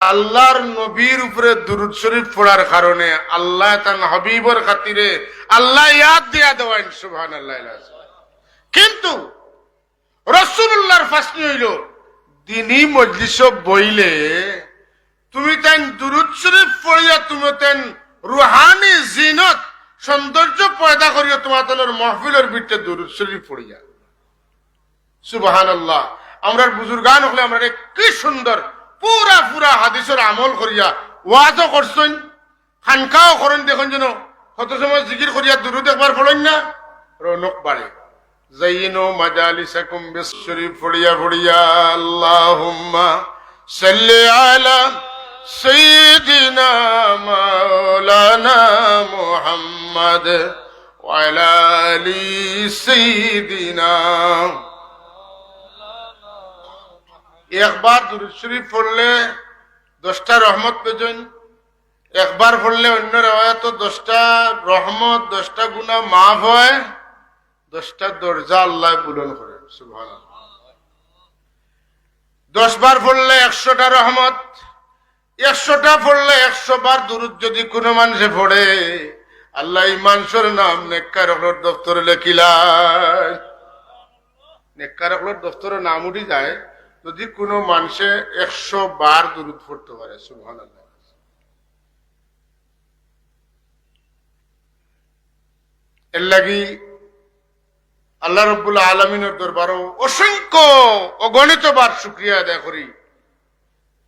আল্লাহর নবীর উপরে দুরুদ শরীফ পড়ার কারণে আল্লাহ তান হবিবর খাতিরে আল্লাহ ইয়াদ দিয়া দেওয়ান সুবহান আল্লাহ কিন্তু রসুল্লাহর ফাঁসনি হইল। দিনই মজলিস বইলে তুমি তেন দুরুদ শরীফ পড়িয়া তুমি তেন রুহানি জিনত, সৌন্দর্য পয়দা করিয়া তোমার তলের মহফিলের ভিতরে দুরুদ শরীফ পড়িয়া। সুবহান আল্লাহ আমরা বুজুর্গান হলে আমরা কি সুন্দর পুরা পুরা হাদিসের আমল করিয়া ওয়াজও করছেন খানকাও করেন দেখুন যেন কত সময় জিকির করিয়া দূর দেখবার ফলেন না রৌনক বাড়ে জাইনো মাজালিসাকুম বিশ্বরীফ ফড়িয়া ফড়িয়া আল্লাহুম্মা সাল্লি আলা সাইয়্যিদিনা মাওলানা মুহাম্মদ ওয়ালা আলি সাইয়্যিদিনা একবার দুরুদ শরীফ পড়লে দশটা রহমত পেজন একবার পড়লে অন্য রেওয়ায়ত দশটা রহমত, দশটা গুণা মাফ হয়, দশটা দরজা আল্লাহ পূরণ করে দশ বার পড়লে একশোটা রহমত, একশোটা পড়লে একশো বার দুরুদ যদি কোনো মানুষে পড়ে, আল্লাহ মানুষের নাম, নেককার দপ্তরে লেখিলায়। নেককার দপ্তরের নাম উঠি যায় যদি কোনো মানুষে একশো বার দূরত পড়তে পারে সুবহান এর লাগি আল্লাহ রব্বুল আলমিনের দরবারও অসংখ্য অগণিত বার শুক্রিয়া আদায় করি।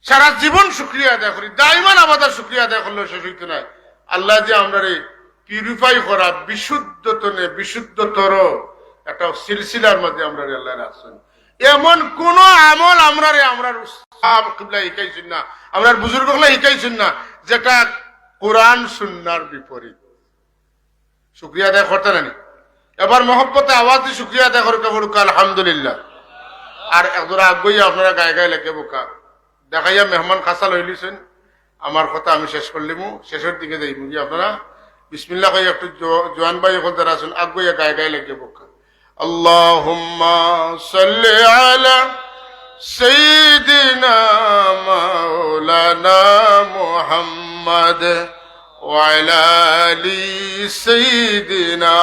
সারা জীবন শুক্রিয়া আদায় করি। দাইমান আমাদের শুক্রিয়া আদায় করলে শেষ হইতে নাই। আল্লাহ যে আমরা পিউরিফাই করা, বিশুদ্ধতনে বিশুদ্ধতর একটা সিলসিলার মধ্যে আমরা আল্লাহ রাখছেন এমন কোন আমল আমরা রে আমরা শিখাইছেন না আমরা বুজুর্গ শিখাইছেন না, যেটা কোরআন সুন্নার বিপরীত। শুক্রিয়া আদায় করতে নানি এবার মহব্বতে আওয়াজ দিয়ে শুক্রিয়া আদায় করুক বলুক, আলহামদুলিল্লাহ। আর একদরা আগ্রহী আপনারা গায়ে গায়ে লেগে বোকা। দেখাইয়া মেহমান খাসা লইলিছেন আমার কথা আমি শেষ করলিমু শেষের দিকে যাই মুগি আপনারা? বিসমিল্লা কই একটু জোয়ান ভাই এখন তারা আসুন আগ্রহী গায়ে গায়ে লেগে বোকা। اللهم صل على سيدنا مولانا محمد وعلى ال سيدنا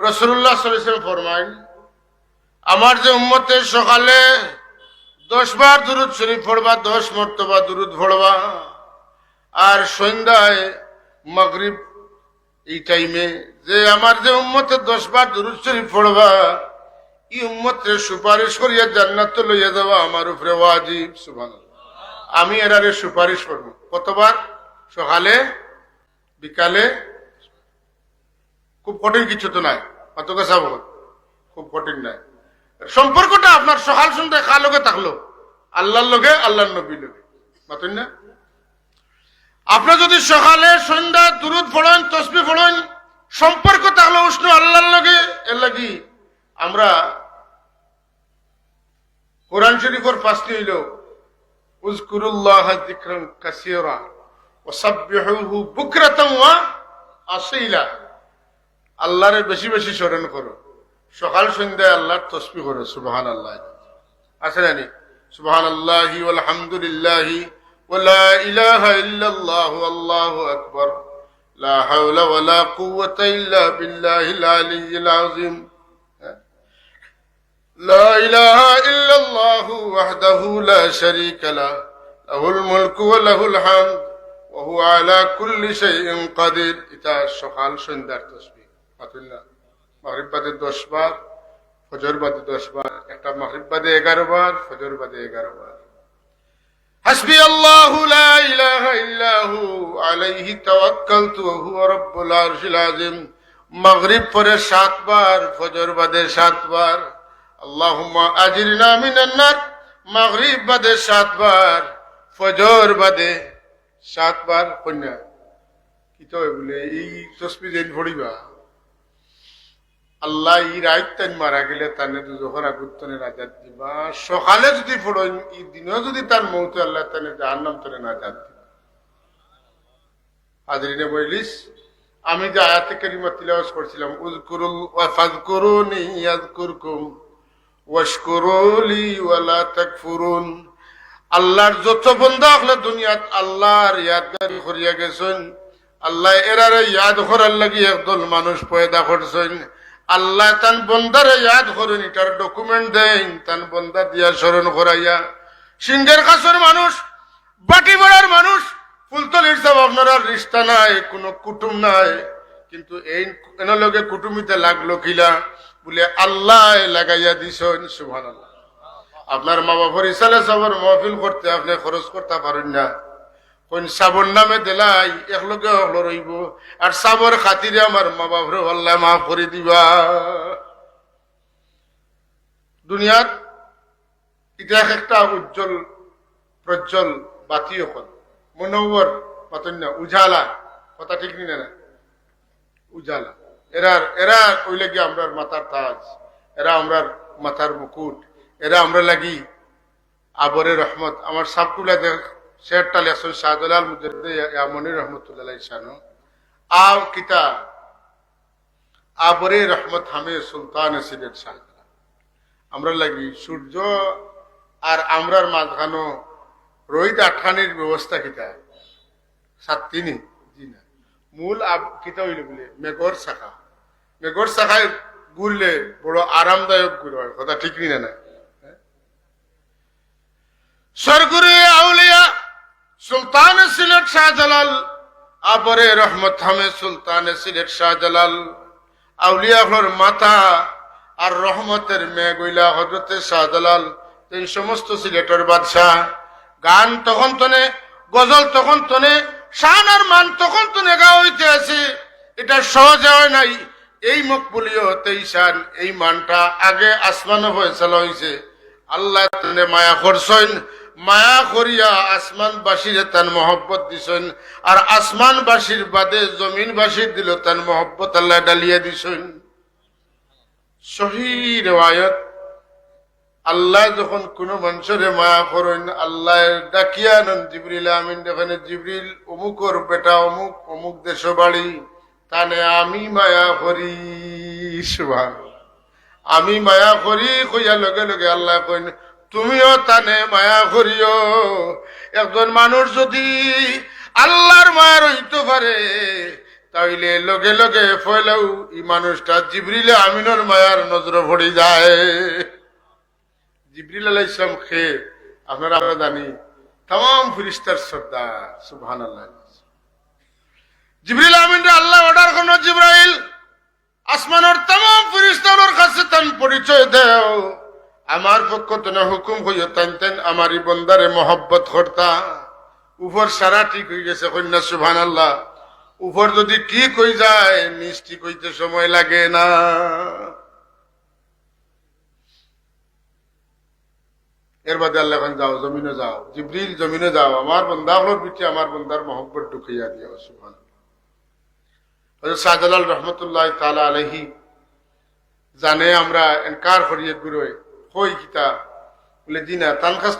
রসুল্লাহ সাল্লাম ফরমাইন আমার যে উম্মতের সকালে দশ বার দুরুদ শরীফ পড়বা দশ মর্তবা দুরুদ পড়বা আর সন্ধ্যায় মগরিব এই টাইমে যে আমার যে উম্মতের দশ বার দুরুদ শরীফ পড়বা, এই উম্মতের সুপারিশ করিয়া জান্নাত লইয়া দেওয়া আমার উপরে ওয়াজিব সুবান আমি এরারে সুপারিশ করব। কতবার? সকালে, বিকালে? খুব কঠিন কিছু তো নাই। অত বল। খুব কঠিন নাই। সম্পর্কটা আপনার সকাল সন্ধ্যা কার লগে থাকল? আল্লাহর লগে, আল্লাহর নবীর লগে। মাতুন না? আপনার যদি সকালে, সন্ধ্যা, দুরুদ ফোড়েন তসবি ফোড়েন সম্পর্ক তাহলে উষ্ণ আল্লাহর লগে, এর লাগি আমরা কোরআন শরীফের পাঁচটি হইল, উজকুরুল্লাহ যিকরান কাসীরা ওয়াসাব্বিহুহু বুকরাতান ওয়া আসীলা। আল্লাহরে বেশি বেশি স্মরণ করো। সকাল, সন্ধ্যায় আল্লাহর তসবি করো সুবহানাল্লাহ। আছে জানি সুবহানাল্লাহি ওয়ালহামদুলিল্লাহি ولا إله إلا الله والله أكبر لا حول ولا قوة إلا بالله العلي العظيم لا إله إلا الله وحده لا شريك له له الملك وله الحمد وهو على كل شيء قدير إتا الشخال شندر تسبيح فتلا مغرب بعد الدوش بار فجر بعد الدوش بار একটা মাহরিব বাদে এগারো বার ফজর বাদে এগারো বার حسبي الله لا إله إلا هو عليه توكلت وهو رب العرش العظيم مغرب পরে সাতবার ফজর বাদে সাতবার اللهم أجرنا من النار مغرب বাদে সাতবার ফজর বাদে সাতবার কন্যা কি তো বলে এই তসবি যেন পড়িবা আল্লাহ ই রাইতান মারা গেলে তানে যখন আগুত্তনে রাজাত দিবা। সকালে যদি পড়েন ই দিনেও যদি তার মৌতে আল্লাহ তানে জাহান্নাম তনে নাজাত দিবা। হাজরিনে বলিস আমি যে আয়াতে কারিমা তিলাওয়াত করছিলাম, উযকুরুল ওয়া ফাযকুরুনি ইয়াযকুরকুম ওয়াশকুরুলি ওয়ালা তাকফুরুন। আল্লাহর যত বন্ধা হলে দুনিয়াত আল্লাহর ইয়াদগারি করিয়া গেছেন, আল্লাহ এরারে ইয়াদ করার লাগি একদল মানুষ পয়দা করছেন। আল্লাহ তান বন্দারে ইয়াদ করেন এটার ডকুমেন্ট দেন, তান বন্দা দিয়া স্মরণ করাইয়া সিংহের কাছের মানুষ, বাটি বেড়ার মানুষ, ফুলতলির সব আপনার রিস্তা নাই, কোনো কুটুম নাই। কিন্তু এই এনলগে কুটুমিতে লাগল কিলা? বলে, আল্লাহ লাগাইয়া দিছেন সুভান আপনার মা বাবার ইসালে সবর মহফিল করতে আপনি খরচ করতে পারেন না। কোন সাবর নামে দিলাই একলগে হলো রইব। আর সাবর খাতিরে আমার মা বাবার আল্লাহ মাফ করে দিবা। দুনিয়ার ইতিহাস একটা উজ্জ্বল, প্রজ্জ্বল বাতি এখন মনোবর পাতন্য উজালা। কথা ঠিক নি না উজালা। এরার এরা ওই লাগি আমরার মাথার তাজ। এরা আমরার মাথার মুকুট। এরা আমরা লাগি আবরে রহমত। আমার সাবটুলা দেখ শেরটা লেসন শাহদুলাল রহমতুল্লাহ ইসানো কিতা আবরে রহমত হামে সুলতান আমরা লাগি সূর্য আর আমরার মাঝখানো রোহিত আঠানির ব্যবস্থা কিতা জি না। মূল কিতা হইল বলে মেঘর শাখা। মেঘর শাখায় ঘুরলে বড় আরামদায়ক ঘুরে হয়। কথা ঠিক নি না সরগুরি আউলিয়া সিলেট শাহজালাল, আবরে রহমত হামে সুলতান সিলেট শাহজালাল। আউলিয়া হলোর মাথা আর রহমতের মেঘইলা হজরতে শাহজালাল, এই সমস্ত সিলেটের বাদশাহ। গান তখন তনে, গজল তখন তনে, শান আর মান তখন তনে গা হইতে আছে। এটা সহজে হয় নাই। এই মুখ বলিও তেই শান, এই মানটা আগে আসমানও ফয়সালা হয়েছে আল্লাহ মায়া করছেন। মায়া করিয়া আসমানবাসীরে তান মহব্বত দিছেন, আর আসমানবাসীর বাদে জমিনবাসীর দিল তান মহব্বত, আল্লাহ ডালিয়া দিছেন। সহি আল্লাহ যখন কোন মানুষের মায়া করেন, আল্লাহ ডাকিয়া নন জিবরিল আমিন যেখানে জিবরিল অমুকর বেটা, অমুক অমুক দেশ বাড়ি তানে আমি মায়া করি আমি মায়া করি কইয়া লগে লগে আল্লাহ কইন তুমিও তানে মায়া করিও। একজন মানুষ যদি আল্লাহর মায়া রইতে পারে, তাইলে লগে লগে ফয়লাও এই মানুষটা জিবরিলে আমিনের মায়ার নজর পড়ে যায়। জিবরিল আলাহ ইসলাম খে আপনারা আমরা জানি তাম ফিরিস্তার শ্রদ্ধা সুবহান আল্লাহ জিবরিল আমিন আল্লাহ অর্ডার কোন জিব্রাইল, আসমানের তাম ফিরিস্তার কাছে তান পরিচয় দেও। আমার পক্ষ তেন হুকুম হইও তান তেন আমারই বন্দারে মহব্বত করতা। উপর সারা ঠিক হয়ে গেছে, কন্যা সুভান আল্লাহ উপর যদি কি কই যায় মিষ্টি কইতে সময় লাগে না। এর বাদে আল্লাহ এখন যাও, জমিনে যাও, জিব্রিল জমিনে যাও। আমার বন্দা হলোর পিঠে আমার বন্দার মহব্বত ঢুকাইয়া সুবহান হযরত শাহজালাল রহমতুল্লাহ তাআলা আলাইহি জানে আমরা এনকার করিয়ে গুরোয়। কই কিতা বলে জি না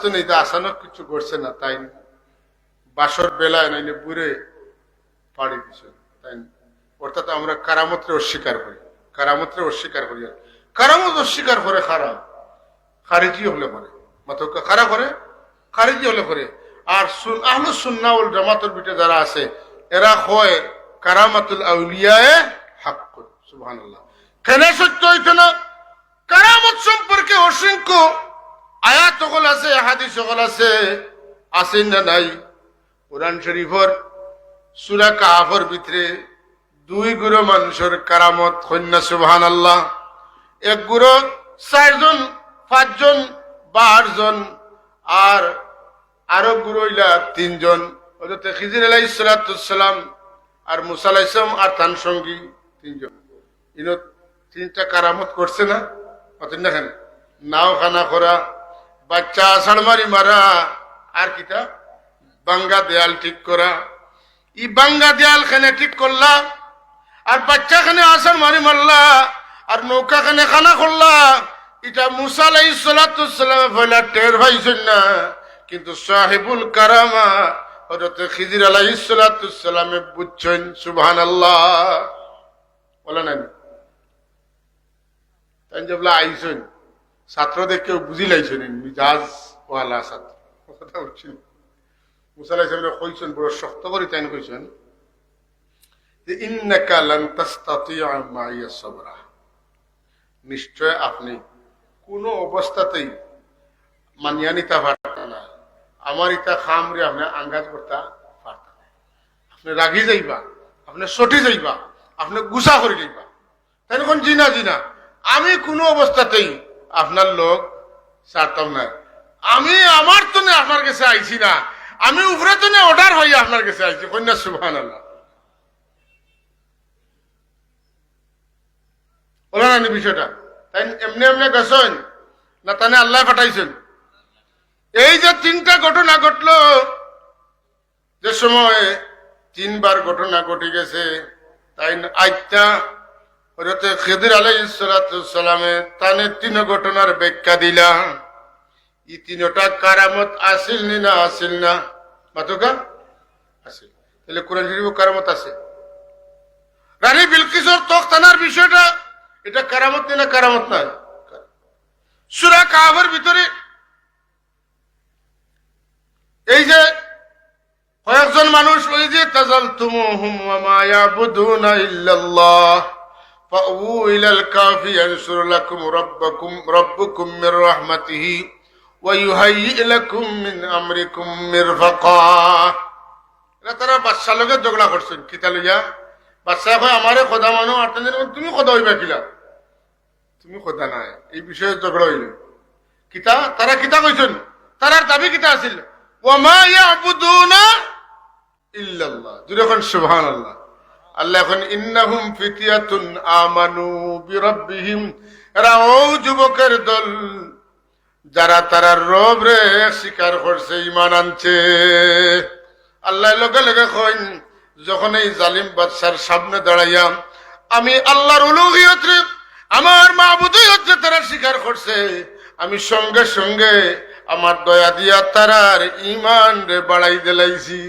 তো নেই আসানক কিছু করছে না, তাই বাসর বেলায় নাইলে বুড়ে পাড়ি দিছে, তাই অর্থাৎ আমরা কারামত্রে অস্বীকার করি, কারামত্রে অস্বীকার করি কারামত অস্বীকার করে খারা, খারিজি হলে করে মাত্র খারা করে, খারিজি হলে করে আর আহলু সুন্না ওল জামাতুল বিটে যারা আছে, এরা হয় কারামাতুল আউলিয়ায়ে হাক সুবহানাল্লাহ। কেন সত্য হইতো না? কারামত সম্পর্কে অসংখ্য আয়াত সকল আছে, হাদিস সকল আছে আছে না নাই? কোরআন শরীফর সুরা কাহাফর ভিতরে দুই গুরু মানুষের কারামত, কন্যা সুবহান আল্লাহ এক গুরু চারজন, পাঁচজন বা আটজন আর আরও গুরু হইলা তিনজন। খিজির আলাই সালাম আর মুসা আর তান সঙ্গী তিনজন। ইনো তিনটা কারামত করছে না? অতদিন দেখেন নাও খানা করা বাচ্চা আষাঢ় মারি মারা, আর কিটা বাঙ্গা দেয়াল ঠিক করা। ই বাঙ্গা দেয়াল খানে ঠিক করলা, আর বাচ্চা খানে আষাঢ় মারি মারলা, আর নৌকা খানে খানা করলা। এটা মুসা আলাই সালাতামে টের ভাইছেন না। কিন্তু সাহেবুল কারামা হজরত খিজির আলাই সালাতামে বুঝছেন সুবহান আল্লাহ বলে না বলে আইসেন ছাত্রদের কেউ বুঝি লাইছেন মিজাজ ওয়ালা ছাত্র। কথা কইছেন, বড় শক্ত করে তাই কইছেন যে, ইন্নাকা লান মাইয়া সাবরা। নিশ্চয় আপনি কোনো অবস্থাতেই মানিয়া নিতে পারতেন না। আমার ইটা খামরে আপনি আঙ্গাজ করতে পারতেন না। আপনি রাগি যাইবা, আপনি সটি যাইবা, আপনি গুসা করে যাইবা। তাই জিনা জিনা। আমি কোনো অবস্থাতেই আপনার লোক ছাড়তাম না। আমি আমার তো আপনার কাছে আইছি না। আমি উপরে তো অর্ডার হয়ে আপনার কাছে আইছি, কন্যা সুহান আল্লাহ বিষয়টা? তাই এমনি এমনি গেছেন? না তানে আল্লাহ এই যে তিনটা যে সময় তিনবার ঘটে গেছে, তাই হরতে খেদির আলাই সালামে তানে তিন ঘটনার ব্যাখ্যা ই তিনটা কারামত আসিল নি না আসিল না? মাতুকা? আসিল। তাহলে কোরআন শরীফ কারামত আছে। রানী বিলকিসর তখতানার বিষয়টা, এটা কারামত নি না কারামত নয় সুরা কাহাবের ভিতরে এই যে কয়েকজন মানুষ, ওই যে তাজাল তুমুহুম ওয়া ইয়াবুদুনা ইল্লাল্লাহ। ফাউ ইলাল কাফি ইয়ানসুর লাকুম রাব্বাকুম রাব্বুকুম মির রাহমাতিহি ওয়া ইউহাইয়ি লাকুম মিন আমরিকুম মিরফাকা এরা তারা বাচ্চা লগে ঝগড়া করছেন। কিতা লইয়া? বাচ্চা কয়, আমারে খোদা মানো, আর তুমি খোদা হইবা কিলা তুমি খোদা নাই, এই বিষয়ে ঝগড়া হইল। কিতা তারা কিতা কইছেন? তারার দাবি কিতা আছিল? ওয়ামা ইয়াবুদুনা ইল্লাল্লাহ। এখন সুবহানাল্লাহ। আল্লাহ এখন, ইন্নাহুম ফিতিয়াতুন আমানু বিরাব্বিহিম। এরা ও যুবকের দল, যারা তারা রব রে স্বীকার করছে ইমান আনছে। আল্লাহ লগে লগে কইন, যখন এই জালিম বাদশার সামনে দাঁড়াইয়া আমি আল্লাহর উলুহিয়ত রে, আমার মাহবুদিয়ত যে তারা স্বীকার করছে, আমি সঙ্গে সঙ্গে আমার দয়া দিয়া তারার ইমান রে বাড়াই দিলাইছি।